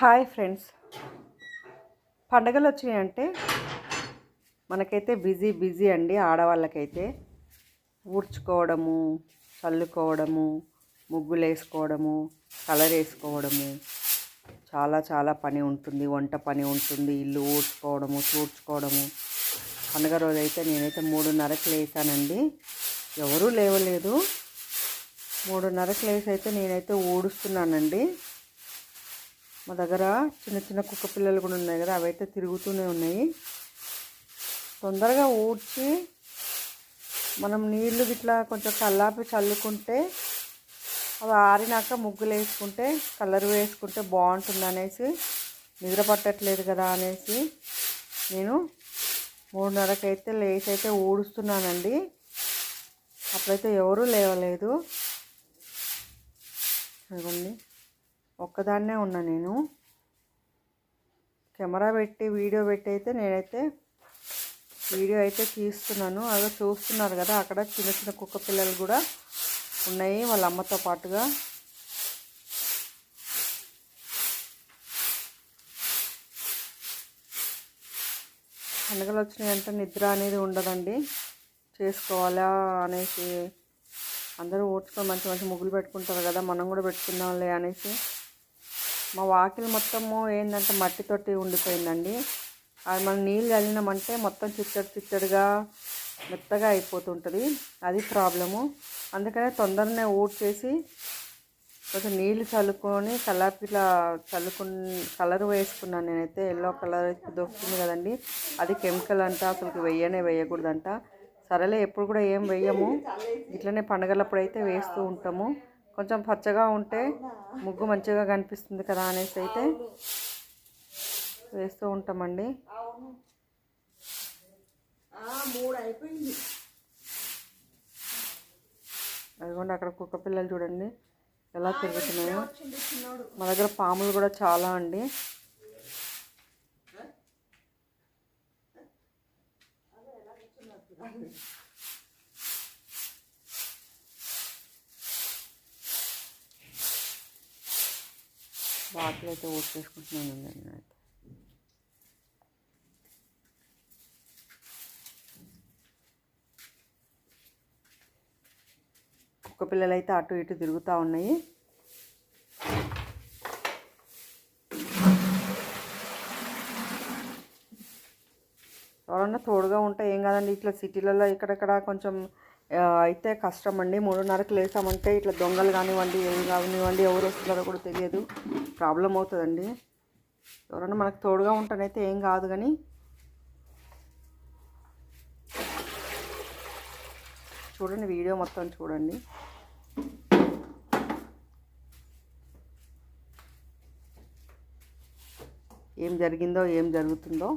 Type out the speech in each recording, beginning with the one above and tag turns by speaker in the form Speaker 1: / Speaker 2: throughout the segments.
Speaker 1: Hi friends. పండగలు వచ్చినాయంటే మనకైతే బిజీ బిజీ అండి ఆడవాళ్ళకైతే. ఊడ్చుకోవడము చల్లుకోవడము ముగ్గులు వేసుకోవడము కలర్ వేసుకోవడము చాలా చాలా పని ఉంటుంది. వంట పని ఉంటుంది. ఇల్లు ఊడ్చుకోవడము తూడ్చుకోవడము. పండగ రోజైతే నేనైతే మూడున్నరకు లేసానండి. ఎవరూ లేవలేదు. మూడున్నరకు లేసి అయితే నేనైతే ఊడుస్తున్నానండి. మా దగ్గర చిన్న చిన్న కుక్క పిల్లలు కూడా ఉన్నాయి కదా అవైతే తిరుగుతూనే ఉన్నాయి. తొందరగా ఊడ్చి మనం నీళ్ళు ఇట్లా కొంచెం కల్లాపి చల్లుకుంటే అవి ఆరినాక ముగ్గులు వేసుకుంటే కలర్ వేసుకుంటే బాగుంటుంది అనేసి నిద్ర పట్టట్లేదు కదా అనేసి నేను మూడున్నరకైతే లేచి అయితే ఊడుస్తున్నానండి. అప్పుడైతే ఎవరూ లేవలేదు. ఇదిగోండి. ఒక్కదాన్నే ఉన్నా నేను. కెమెరా పెట్టి వీడియో పెట్టి అయితే నేనైతే వీడియో అయితే తీస్తున్నాను. అదో చూస్తున్నారు కదా అక్కడ చిన్న చిన్న కుక్క పిల్లలు కూడా ఉన్నాయి వాళ్ళ అమ్మతో పాటుగా. పండుగలు వచ్చినాయంటే నిద్ర అనేది ఉండదండి. చేసుకోవాలా అనేసి అందరూ ఓడ్చుకొని మంచి మంచి ముగ్గులు పెట్టుకుంటారు కదా మనం కూడా పెట్టుకుందాంలే అనేసి మా వాకిలి మొత్తము ఏంటంటే మట్టితోటి ఉండిపోయిందండి. అది మనం నీళ్ళు చల్లినామంటే మొత్తం చిత్తడి చిత్తడిగా మెత్తగా అయిపోతుంటుంది. అది ప్రాబ్లము. అందుకనే తొందరనే ఊడ్చేసి కొంచెం నీళ్ళు చల్లుకొని కలర్ ఇట్లా చల్లుకు కలర్ వేసుకున్నాను నేనైతే. ఎల్లో కలర్ దొరుకుతుంది కదండి. అది కెమికల్ అంట అసలు వెయ్యనే వేయకూడదంట సరేలే ఎప్పుడు కూడా ఏం వేయము ఇట్లనే పండగలప్పుడు అయితే వేస్తూ ఉంటాము. కొంచెం పచ్చగా ఉంటే ముగ్గు మంచిగా కనిపిస్తుంది కదా అనేసి అయితే వేస్తూ ఉంటామండి. అదిగోండి అక్కడ కుక్క పిల్లలు చూడండి. ఎలా తిరుగుతున్నాయో. మా దగ్గర పాములు కూడా చాలా అండి. వాటిలో అయితే ఓట్ చేసుకుంటున్నాను నేనైతే. కుక్క పిల్లలు అయితే అటు ఇటు తిరుగుతూ ఉన్నాయి. ఎవరన్నా తోడుగా ఉంటే ఏం కాదండి ఇట్లా సిటీలలో ఇక్కడక్కడ కొంచెం అయితే కష్టం అండి మూడున్నరకు లేసామంటే ఇట్లా దొంగలు కానివ్వండి ఏం కానివ్వండి ఎవరు వస్తున్నారో కూడా తెలియదు. ప్రాబ్లం అవుతుందండి. ఎవరన్నా మనకు తోడుగా ఉంటేనైతే ఏం కాదు కానీ. చూడండి వీడియో మొత్తం చూడండి. ఏం జరిగిందో ఏం జరుగుతుందో.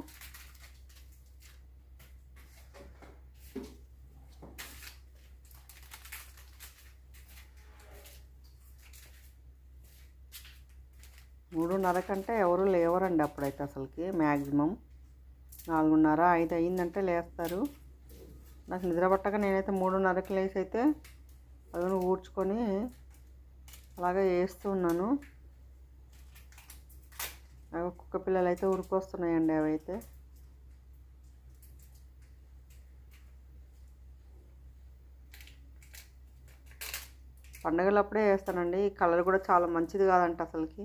Speaker 1: మూడున్నర కంటే ఎవరు లేవరండి అప్పుడైతే అసలుకి మ్యాక్సిమం నాలుగున్నర ఐదు అయిందంటే లేస్తారు. నాకు నిద్ర పట్టక నేనైతే మూడున్నరకి లేచి అయితే అవి ఊడ్చుకొని అలాగే వేస్తూ ఉన్నాను. అవి కుక్క పిల్లలు అయితే ఉరికొస్తున్నాయండి అవి అయితే పండగలప్పుడే వేస్తానండి. ఈ కలర్ కూడా చాలా మంచిది కాదంట అసలుకి.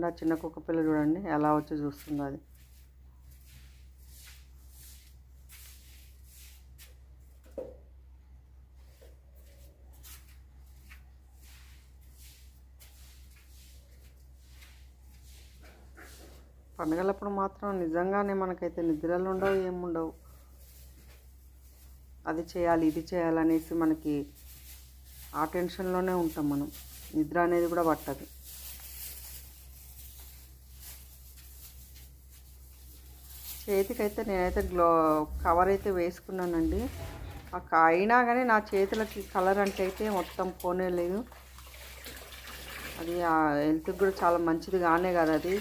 Speaker 1: అది ఆ చిన్న కుక్క పిల్ల చూడండి ఎలా వచ్చి చూస్తుంది అది. పండగలప్పుడు మాత్రం నిజంగానే మనకైతే నిద్రలు ఉండవు ఏముండవు. అది చేయాలి ఇది చేయాలనేసి మనకి ఆ టెన్షన్లోనే ఉంటాం మనం. నిద్ర అనేది కూడా పట్టదు. చేతికైతే నేనైతే గ్లో కవర్ అయితే వేసుకున్నానండి అయినా కానీ నా చేతులకి కలర్ అంటే అయితే మొత్తం పోనేలేదు. అది హెల్త్కి కూడా చాలా మంచిది కానే కదా అది.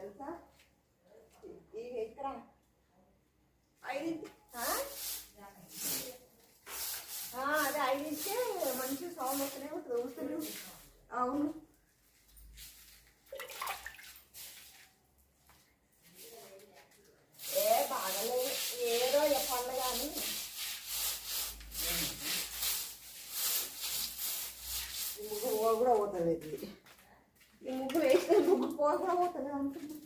Speaker 2: తెలుసా? ఈ ఎక్కడ ఐదింటి. అదే ఐదింటే మంచి సౌండ్ వస్తూనే ఉంటుంది. అవును ఏ బాగలేదు ఏదో చెప్పాలి కానీ ముగ్గు కూడా పోతుంది ఇది ఈ ముగ్గు వేస్తే ముగ్గు పోగా పోతుంది అనుకుంటున్నా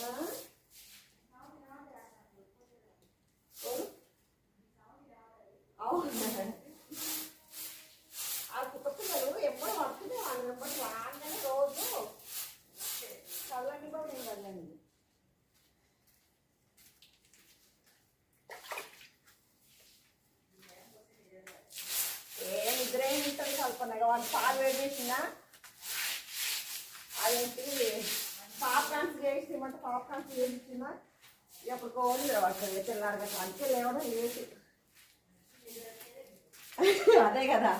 Speaker 2: ఆ? ఎవరు? అవును ఆ కుక్క పిల్లలు ఎప్పుడు పడుతుంది వాళ్ళు ఎప్పుడు రాగానే రోజు చల్లని కూడా ఉండదండి ఏ నిద్ర ఏమి ఉంటుంది కల్పనగా వాళ్ళు పాలు వేడి చేసిన అదేంటి పాప్కాన్స్ చేసిమంటే పాప్కాన్స్ చేసిన ఎప్పుడు కోని పడుతుంది కదా అంతే లేవడం లేదు. అదే కదా.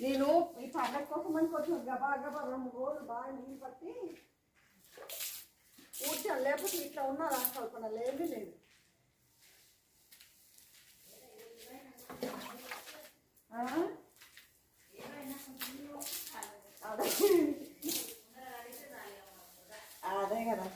Speaker 2: నేను ఈ పండగ కోసం అని కొంచెం గబా గబా రెండు రోజులు బాగా నీళ్ళు పట్టి కూర్చాను. లేకపోతే ఇట్లా ఉన్నా కల్పన లేదు. లేదు అదే కదా.